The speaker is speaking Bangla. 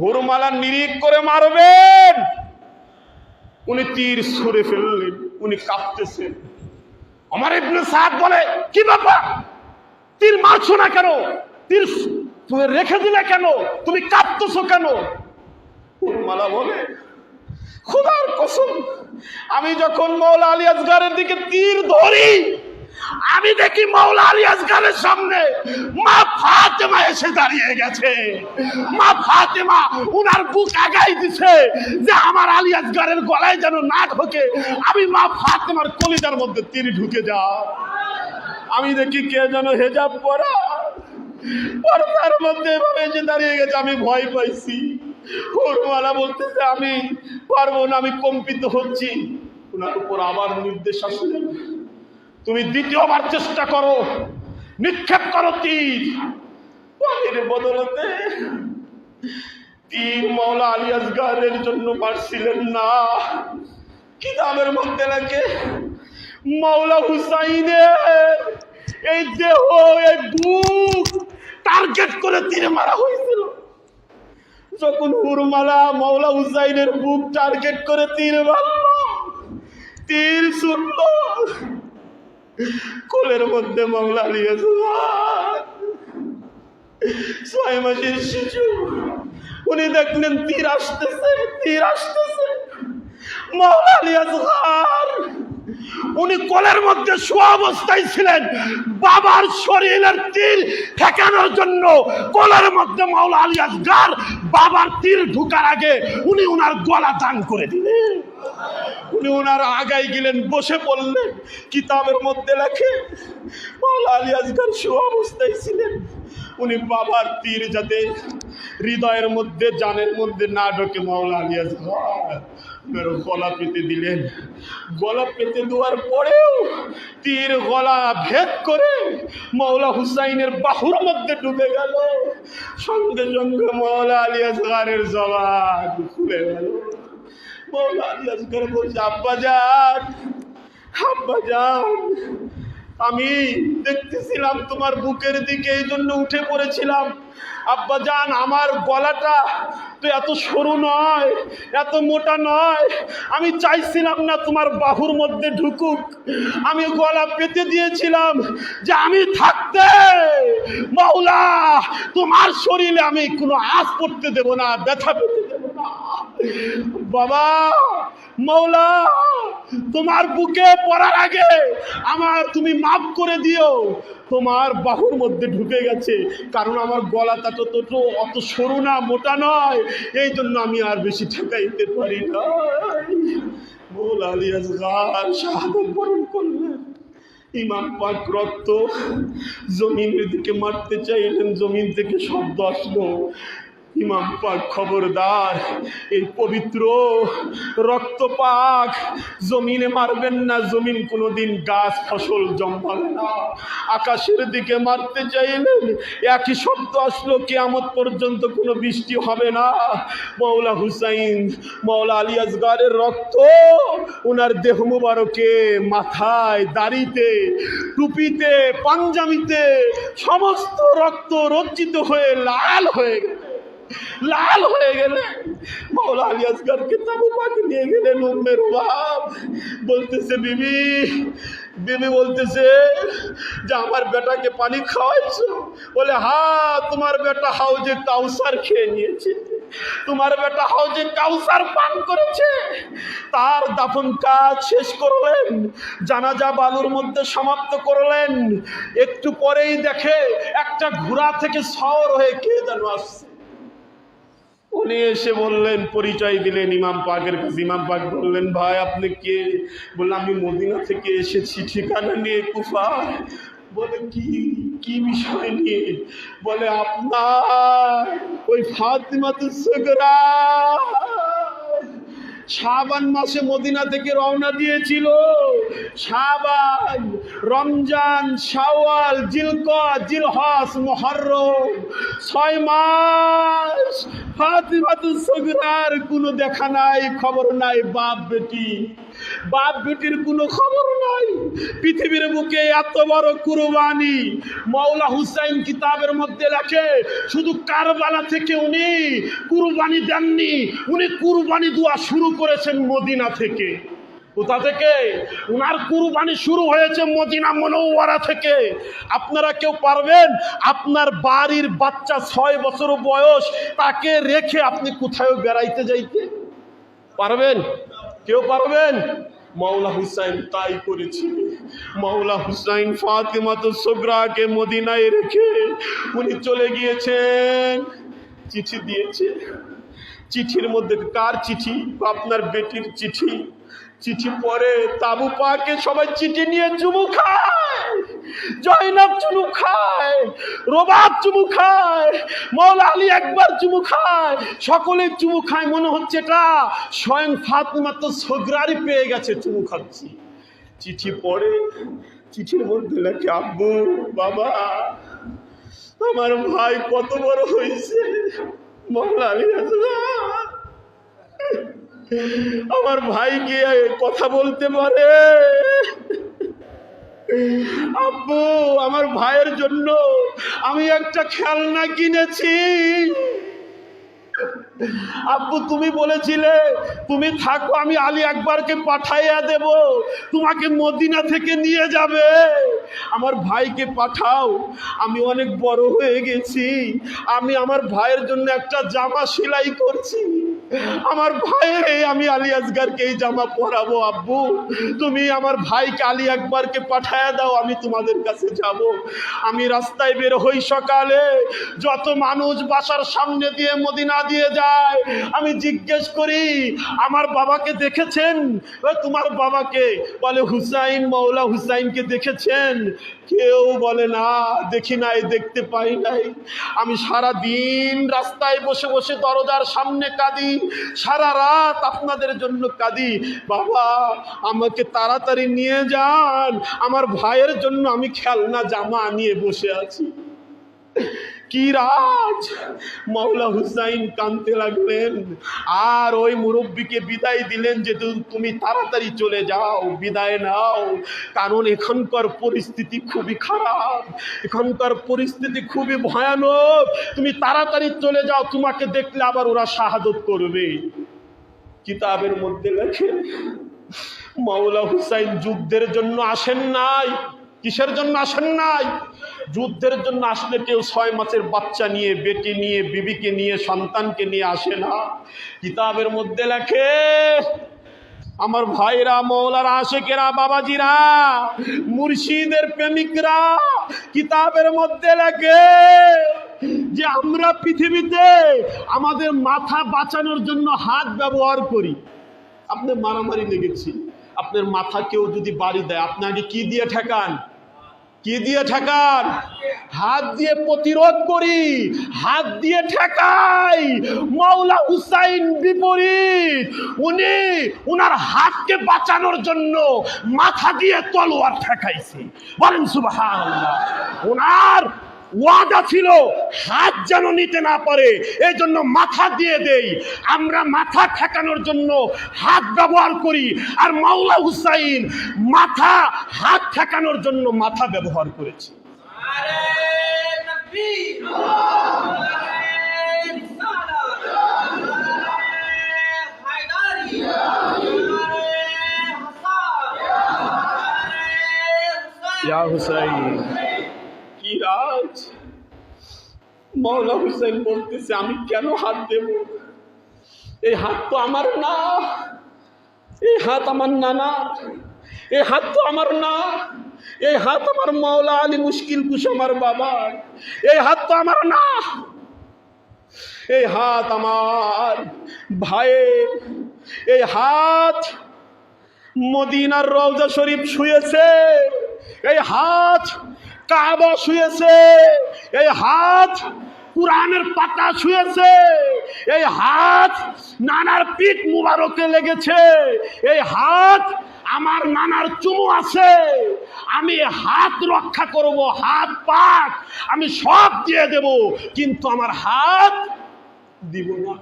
হুরমালা নিরিক করে মারবেন। উনি তীর ছুঁড়ে ফেললেন, উনি কাঁপতেছেন। আমার ইবনে সাদ বলে, কি ব্যাপার? তীর মারছো না কেন? তীর তুমি রেখে দিলে কেন? তুমি কাঁপতেছো কেন? হুরমালা বলে, খোদার কসম, আমি যখন মৌলা আলী আসগারের দিকে তীর ধরি আমি দেখি মৌলা আলী আসগারের সামনে মা ফাতেমা এসে দাঁড়িয়ে গেছে। মা ফাতেমা উনার বুক আগাই দিছে যে আমার আলী আসগারের গলায় যেন না ঢোকে। আমি মা ফাতেমার কলিজার মধ্যে তীর ঢুকে যাও আমি দেখি কে যেন হেজাব পরা। পর্দার মধ্যে এভাবে এসে দাঁড়িয়ে গেছে, আমি ভয় পাইছি। ওরমালা বলতেছে, আমি পারব না, আমি কম্পিত হচ্ছি। ওনার উপর আবার নির্দেশ আসলে তুমি দ্বিতীয়বার চেষ্টা করো। নিক্ষেপ করো তীর। পানির বদলতে তীর মৌলা আলী আসগারের জন্য মারছিলেন না। কিতাবের মধ্যে লাগে মৌলা হুসাইনের এই দেহ, এই বুক টার্গেট করে তীরে মারা হয়েছিল। যখন হুরমালা মৌলা হুসাইনের বুক টার্গেট করে তীর মারল, তীর শুনল কোলের মধ্যে মামলা নিয়েছে ছয় মাসের শিশু। উনি দেখলেন তীর আসতেছে তীর আসতেছে। উনি কোলের মধ্যে শোয়া অবস্থায় ছিলেন। বাবার শরীরের তীর ঠেকানোর জন্য কোলের মধ্যে মাওলা আলী আসগার বাবার তীর ঢুকার আগে উনি ওনার গলা দান করে দিলেন। উনি ওনার আগায় গেলেন, বসে পড়লেন, কিতাবের মধ্যে লেখে, মাওলা আলী আসগার শোয়া অবস্থায় ছিলেন। উনি বাবার তীর যাতে হৃদয়ের মধ্যে, জানের মধ্যে না ঢোকে মাওলা আলী ওনার গলা পেতে দিলেন। গলা পেতে দেওয়ার পরেও তীর গলা ভেদ করে মৌলা হুসাইনের বাহুর মধ্যে ডুবে গেল। সঙ্গে সঙ্গে মৌলা আলী আসগারের জবান খুলে গেল। আলী আসগার বলছে আব্বা যান আব্বা যান আমি দেখতেছিলাম তোমার বুকের দিকে, এই জন্য উঠে পড়েছিলাম। আব্বা জান আমার গলাটা তো এত সরু নয়, এত মোটা নয়। আমি চাইছিলাম না তোমার বাহুর মধ্যে ঢুকুক। আমি গলা পেতে দিয়েছিলাম যে আমি থাকতে। মাওলা তোমার শরীরে আমি কোনো আঁচ পড়তে দেব না, ব্যথা পেতে বাবা মৌলা তোমার বুকে পড়ার আগে আমার তুমি মাফ করে দিও। তোমার বাহুর মধ্যে ঢুকে গেছে, কারণ আমার গলাটা তো তো অত সরু না, মোটা নয়। এই জন্য আমি আর বেশি ঠেকাইতে পারি না। মৌল আসগার শাহাদত বরণ করলেন। ইমাম পাক রক্ত জমিনের দিকে মারতে চাইলেন, জমিন থেকে শব্দ আসলো। ইমাম পাক খবরদার, এই পবিত্র রক্তপাক, জমিনে মারবেন না, জমিন কোনোদিন গাছ, ফসল জন্মাবে না। আকাশের দিকে মারতে চাইলেন একই শব্দ আসলো, কেয়ামত পর্যন্ত কোনো বৃষ্টি হবে না। মৌলা হুসাইন মৌলা আলী আসগারের রক্ত ওনার দেহ মুবারকে মাথায় দাড়িতে, টুপিতে, পাঞ্জাবিতে, সমস্ত রক্ত রঞ্জিত হয়ে লাল হয়ে গেল। লাল হয়ে গেলে মৌলা আলী আসগরকে তাবু পাকে নিয়ে গেলেন উম্মের বাপ বলতেছে, বিবি বিবি বলতেছে যে আমার বেটাকে পানি খাওয়াইছো? বলে হা তোমার বেটা হাউজে কাউসার খেয়ে নিয়েছে। তোমার বেটা হাউজে কাউসার পান করেছে। তার দাফন কাজ শেষ করলেন, জানাজা বালুর মধ্যে সমাপ্ত করলেন। একটু পরেই দেখে একটা ঘোড়া থেকে সওর হয়ে কে যেন আসছে। উনি এসে বললেন, পরিচয় দিলেন ইমাম পাকের কাছে। ইমাম পাক বললেন, ভাই, আপনি কে? বললাম, আমি মদিনা থেকে এসেছি, ঠিকানা নিয়ে কুফা। বলে, কি কি বিষয় নিয়ে? বলে, আপনার ওই ফাতিমা তো শাবান মাসে মদিনা থেকে রওনা দিয়েছিল। শাবান, রমজান, শাওয়াল জিলক জিলহাস মুহররম ছয় মাস ফাতিমাতুস সগরার কোনো দেখা নাই, খবর নাই, বাপ, বেটি। বাপ বেটির কোনো খবর নাই। পৃথিবীর বুকে এত বড় কুরবানি। মৌলা হুসাইন কিতাবের মধ্যে লেখে, শুধু কারবালা থেকে উনি কুরবানি দেননি, উনি কুরবানি দেওয়া শুরু করেছেন মদিনা থেকে। কোথা থেকে? উনার কুরবানি শুরু হয়েছে মদিনা মনোয়ারা থেকে। আপনারা কেউ পারবেন? আপনার বাড়ির বাচ্চা ছয় বছর বয়স, তাকে রেখে আপনি কোথায় বেড়াইতে যাইতে? পারবেন? কেউ পারবেন? মাওলা হুসাইন তাই করেছে। মাওলা হুসাইন ফাতেমা তো সোগরাকে মদিনায় রেখে উনি চলে গিয়েছেন। চিঠি দিয়েছে। চিঠির মধ্যে কার চিঠি? আপনার বেটির চিঠি। চিঠি পরে তাবু পাকে সবাই চিঠি নিয়ে চুমু খায়। জয়নাব চুমু খায়, রবাব চুমু খায় মৌলা আলী একবার চুমু খায় সকলে চুমু খায়, মনে হচ্ছে এটা স্বয়ং ফাতেমা তো সগরারি পেয়ে গেছে, চুমু খাচ্ছি। চিঠি পড়ে, চিঠির মধ্যে লেখে, আব্বু, বাবা, আমার ভাই কত বড় হয়েছে মৌলা আলী আমার ভাই কি কথা বলতে পারে। আব্বু, আমার ভাইয়ের জন্য আমি একটা খেলনা কিনেছি। আব্বু, তুমি বলেছিলে, তুমি থাকো, আমি আলী আকবরকে পাঠাইয়া দেব। তোমাকে মদিনা থেকে নিয়ে যাবে। আমার ভাইকে পাঠাও, আমি অনেক বড় হয়ে গেছি। আমি আমার ভাইয়ের জন্য একটা জামা সেলাই করছি। আমার ভাইয়ের আমি আলী আসগারকে এই জামা পরাবো, আব্বু। তুমি আমার ভাইকে আলী আকবরকে পাঠায়া দাও, আমি তোমাদের কাছে যাব। আমি রাস্তায় বের হই সকালে। যত মানুষ বাসার সামনে দিয়ে মদিনা দিয়ে যায়, আমি জিজ্ঞেস করি, আমার বাবাকে দেখেছেন? তোমার বাবাকে? বলে, হুসাইন মৌলা হুসাইনকে দেখেছেন। কেউ বলে, না, দেখি নাই, দেখতে পাই নাই। আমি সারা দিন রাস্তায় বসে বসে দরজার সামনে কাঁদি। সারা রাত আপনাদের জন্য কাঁদি। বাবা, আমাকে তাড়াতাড়ি নিয়ে যান। আমার ভাইয়ের জন্য আমি খেলনা জামা নিয়ে বসে আছি। কি রাজ? মাওলা হুসাইন কানতে লাগলেন। আর ওই মুরব্বীকে বিদায় দিলেন যে তুমি তাড়াতাড়ি চলে যাও, বিদায় নাও। কারণ এখানকার পরিস্থিতি খুবই খারাপ। এখানকার পরিস্থিতি খুবই ভয়ানক। তুমি তাড়াতাড়ি চলে যাও, তোমাকে দেখলে আবার ওরা শাহাদত করবে। কিতাবের মধ্যে লেখে, মাওলা হুসাইন যুদ্ধের জন্য আসেন নাই। কিসের জন্য আসেন নাই? যুদ্ধের জন্য আসলে কেউ ছয় মাসের বাচ্চা নিয়ে, বেটি নিয়ে, বিবিকে নিয়ে, সন্তানকে নিয়ে আসে না। কিতাবের মধ্যে লেখে, আমার ভাইরা মৌলার আশেকেরা, বাবাজিরা, মুর্শিদের প্রেমিকরা। কিতাবের মধ্যে লেখে, যে আমরা পৃথিবীতে আমাদের মাথা বাঁচানোর জন্য হাত ব্যবহার করি। আপনি মারামারি লেগেছি। আপনার মাথা কেউ যদি বাড়ি দেয় আপনাকে কি দিয়ে ঠেকান? কি দিয়ে ঠেকান? হাত দিয়ে প্রতিরোধ করি, হাত দিয়ে ঠেকাই। মাওলা হুসাইন বিপরীত, উনি উনার হাতকে বাঁচানোর জন্য মাথা দিয়ে তলোয়ার ঠেকাইছে। বলেন সুবহানাল্লাহ। উনার ওয়াদা ছিল হাত যেন নিতে না পারে এই জন্য মাথা দিয়ে দেই। আমরা মাথা ঠেকানোর জন্য হাত ব্যবহার করি আর মাওলা হুসাইন মাথা হাত ঠেকানোর জন্য মাথা ব্যবহার করেছে। আরে তকবীর হায়দারি আরে হাসান বলতেছে, আমি কেন হাত দেব? এই হাত তো আমার না, এই হাত আমার নানা, এই হাত তো আমার না, এই হাত আমার মাওলা আলী মুশকিল কুশ আমার বাবা, এই হাত তো আমার না, এই হাত আমার ভাইয়ের, এই হাত মদিনার রওজা শরীফ শুয়েছে, এই হাত শুয়েছে, এই হাত কোরআনের পাতা শুয়েছে, এই হাত নানার পিঠ মুবারকে লেগেছে, এই হাত আমার নানার চুমু আছে, আমি হাত রক্ষা করব, হাত পাক, আমি সব দিয়ে দেব, কিন্তু আমার হাত দিব না।